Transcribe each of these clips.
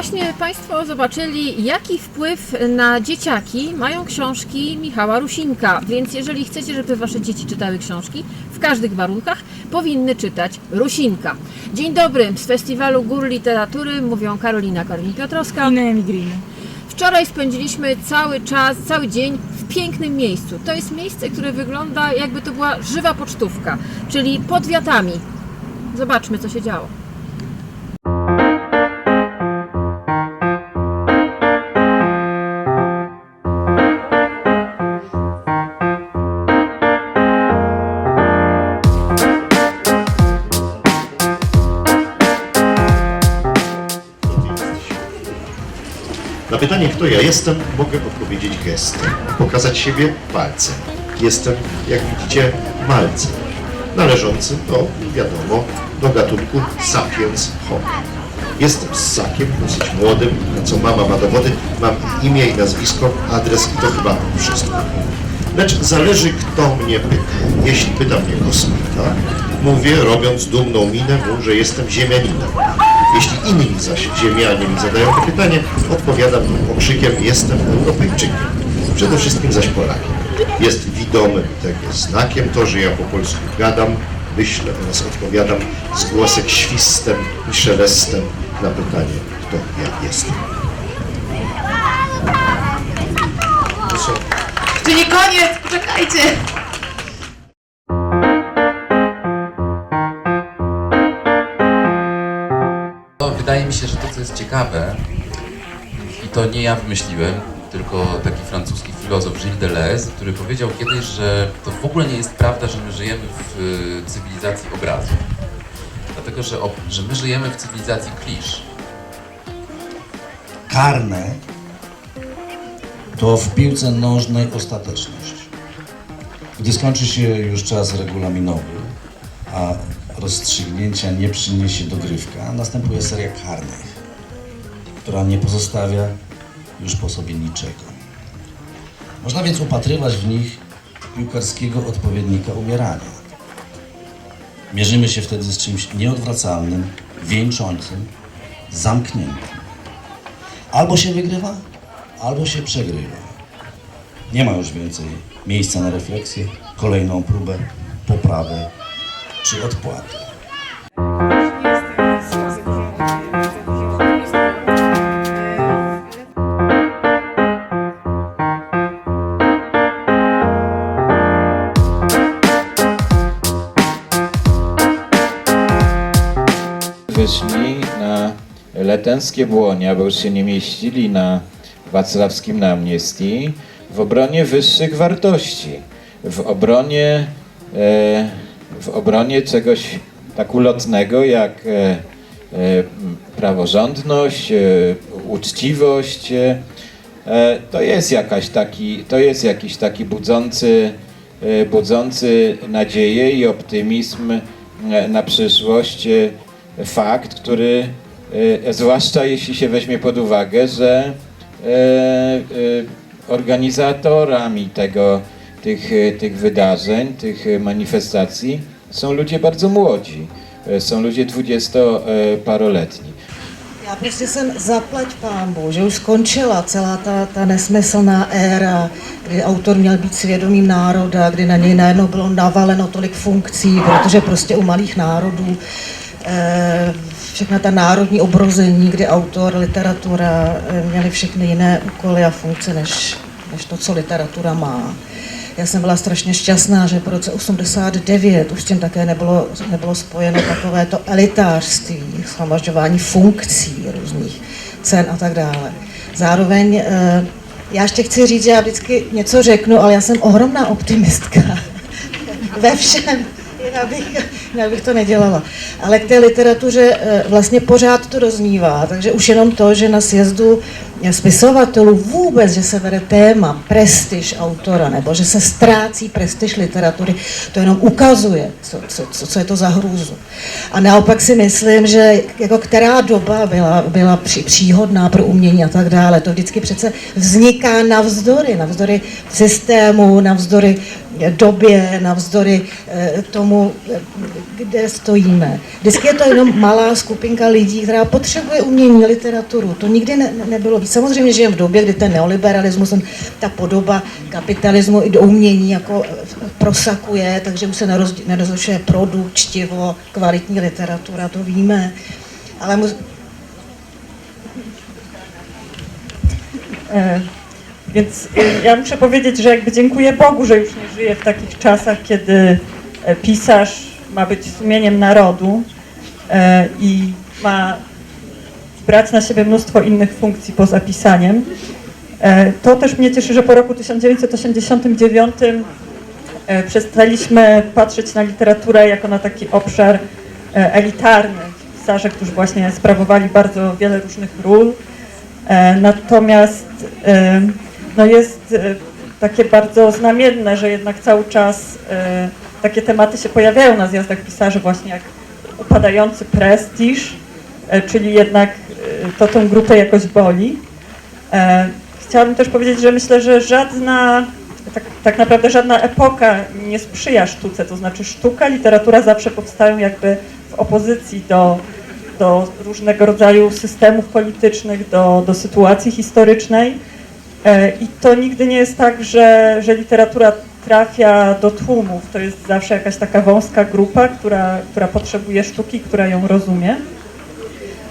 właśnie Państwo zobaczyli, jaki wpływ na dzieciaki mają książki Michała Rusinka. Więc jeżeli chcecie, żeby Wasze dzieci czytały książki, w każdych warunkach powinny czytać Rusinka. Dzień dobry, z Festiwalu Gór Literatury mówią Karolina Korwin-Piotrowska. I Noemi Green. Wczoraj spędziliśmy cały czas, cały dzień w pięknym miejscu. To jest miejsce, które wygląda jakby to była żywa pocztówka, czyli pod wiatami. Zobaczmy, co się działo. Kto ja jestem, mogę odpowiedzieć gestem, pokazać siebie palcem. Jestem, jak widzicie, malcem, należącym do, wiadomo, do gatunku sapiens homo. Jestem ssakiem, dosyć młodym, na co mama ma dowody, mam imię i nazwisko, adres i to chyba wszystko. Lecz zależy, kto mnie pyta. Jeśli pyta mnie kosmita, mówię, robiąc dumną minę, mu, że jestem ziemianinem. Jeśli inni zaś ziemianie mi zadają to pytanie, odpowiadam okrzykiem, jestem Europejczykiem. Przede wszystkim zaś Polakiem. Jest widomym tego znakiem to, że ja po polsku gadam, myślę oraz odpowiadam z głosek świstem i szelestem na pytanie, kto ja jestem. Czyli koniec, poczekajcie! Wydaje mi się, że to, co jest ciekawe, i to nie ja wymyśliłem, tylko taki francuski filozof Gilles Deleuze, który powiedział kiedyś, że to w ogóle nie jest prawda, że my żyjemy w y, cywilizacji obrazu. Dlatego, że, że my żyjemy w cywilizacji klisz. karne to w piłce nożnej ostateczność. Gdy skończy się już czas regulaminowy, a rozstrzygnięcia nie przyniesie dogrywka, następuje seria karnych, która nie pozostawia już po sobie niczego. Można więc upatrywać w nich piłkarskiego odpowiednika umierania. Mierzymy się wtedy z czymś nieodwracalnym, wieńczącym, zamkniętym. Albo się wygrywa, albo się przegrywa. Nie ma już więcej miejsca na refleksję, kolejną próbę, poprawę czy odpłatę. wyszli na letenskie błonia, bo już się nie mieścili na Wacławskim na amnestii, w obronie wyższych wartości, w obronie, e, w obronie czegoś tak ulotnego jak e, e, praworządność, e, uczciwość. To jest jakaś taki, to jest jakiś taki budzący, budzący nadzieję i optymizm na przyszłość fakt, który zwłaszcza jeśli się weźmie pod uwagę, że organizatorami tego, tych, e, tych wydarzeń, tych e, manifestacji są ludzie bardzo młodzi. E, Są ludzie dwudziestoparoletni. Já prostě jsem zaplať pámbu, že už skončila celá ta, ta nesmyslná éra, kdy autor měl být svědomím národa, kdy na něj najednou bylo navaleno tolik funkcí, protože prostě u malých národů eh, všechna ta národní obrození, kdy autor, literatura eh, měli všechny jiné úkoly a funkce, než, než to, co literatura má. Já jsem byla strašně šťastná, že po roce 89 už s tím také nebylo, nebylo spojeno takové to elitářství, shromažďování funkcí různých cen a tak dále. Zároveň eh, já ještě chci říct, že já vždycky něco řeknu, ale já jsem ohromná optimistka ve všem. Jinak bych, jinak bych to nedělala. Ale k té literatuře eh, vlastně pořád to doznívá, takže už jenom to, že na sjezdu spisovatelů vůbec, že se vede téma prestiž autora, nebo že se ztrácí prestiž literatury, to jenom ukazuje, co, co, co, co je to za hrůzu. A naopak si myslím, že jako která doba byla, byla při, příhodná pro umění a tak dále, to vždycky přece vzniká navzdory, navzdory systému, navzdory době, navzdory eh, tomu, eh, kde stojíme. Vždycky je to jenom malá skupinka lidí, která potřebuje umění, literaturu. To nikdy ne, ne- nebylo. Samozřejmě žijeme v době, kdy ten neoliberalismus, ta podoba kapitalismu i do umění jako eh, prosakuje, takže už se nerozlišuje produkt, čtivo, kvalitní literatura, to víme. Ale mu, Więc e, ja muszę powiedzieć, że jakby dziękuję Bogu, że już nie żyję w takich czasach, kiedy e, pisarz ma być sumieniem narodu e, i ma brać na siebie mnóstwo innych funkcji poza pisaniem. E, To też mnie cieszy, że po roku 1989 e, przestaliśmy patrzeć na literaturę jako na taki obszar elitarny. Pisarze, którzy właśnie sprawowali bardzo wiele różnych ról. Natomiast no jest e, takie bardzo znamienne, że jednak cały czas e, takie tematy się pojawiają na zjazdach pisarzy, właśnie jak upadający prestiż, e, czyli jednak to tą grupę jakoś boli. Chciałabym też powiedzieć, że myślę, że żadna, tak, tak naprawdę żadna epoka nie sprzyja sztuce, to znaczy sztuka, literatura zawsze powstają jakby w opozycji do, do różnego rodzaju systemów politycznych, do, do sytuacji historycznej. E, I to nigdy nie jest tak, że, że literatura trafia do tłumów. To jest zawsze jakaś taka wąska grupa, która, która potrzebuje sztuki, która ją rozumie.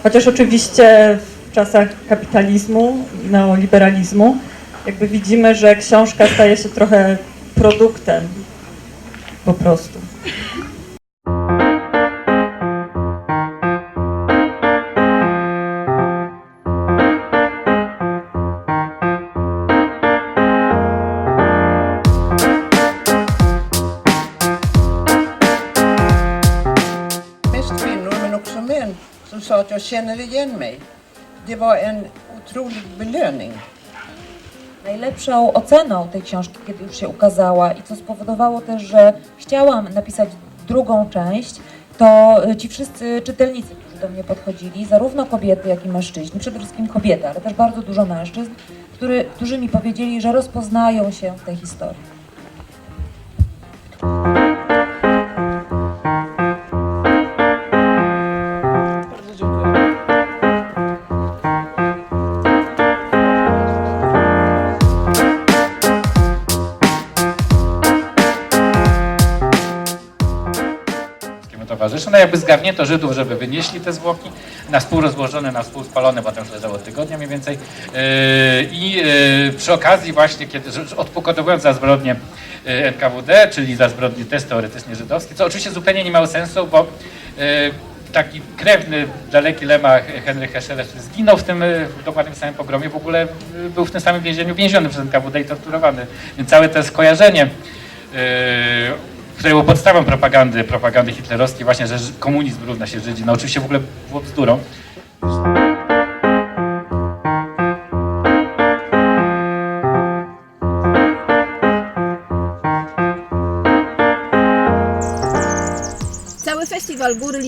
Chociaż oczywiście w czasach kapitalizmu, neoliberalizmu, jakby widzimy, że książka staje się trochę produktem po prostu. Jag känner igen mig. Det var en otrolig belöning. Najlepszą oceną tej książki, kiedy już się ukazała i co spowodowało też, że chciałam napisać drugą część, to ci wszyscy czytelnicy, którzy do mnie podchodzili, zarówno kobiety, jak i mężczyźni, przede wszystkim kobiety, ale też bardzo dużo mężczyzn, który, którzy mi powiedzieli, że rozpoznają się w tej historii. Towarzyszu. No jakby zgarnięto Żydów, żeby wynieśli te zwłoki, na spół rozłożone, na spół spalone, bo tam już leżało tygodnia mniej więcej. Yy, I yy, przy okazji właśnie, kiedy odpokotowując za zbrodnie yy, NKWD, czyli za zbrodnie test teoretycznie żydowskie, co oczywiście zupełnie nie miało sensu, bo taki krewny, daleki Lemach Henryk Heschele, który zginął w tym w dokładnym samym pogromie, w ogóle był w tym samym więzieniu więziony przez NKWD i torturowany. Więc całe to skojarzenie które było podstawą propagandy, propagandy hitlerowskiej, właśnie, że komunizm równa się Żydzi. No oczywiście w ogóle było bzdurą.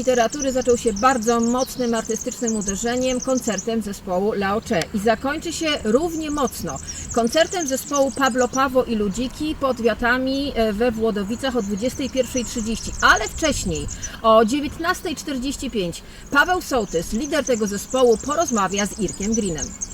Literatury zaczął się bardzo mocnym artystycznym uderzeniem, koncertem zespołu Laocze i zakończy się równie mocno. Koncertem zespołu Pablo Pawo i Ludziki pod wiatami e, we Włodowicach o 21.30, ale wcześniej o 19.45 Paweł Sołtys, lider tego zespołu, porozmawia z Irkiem Greenem.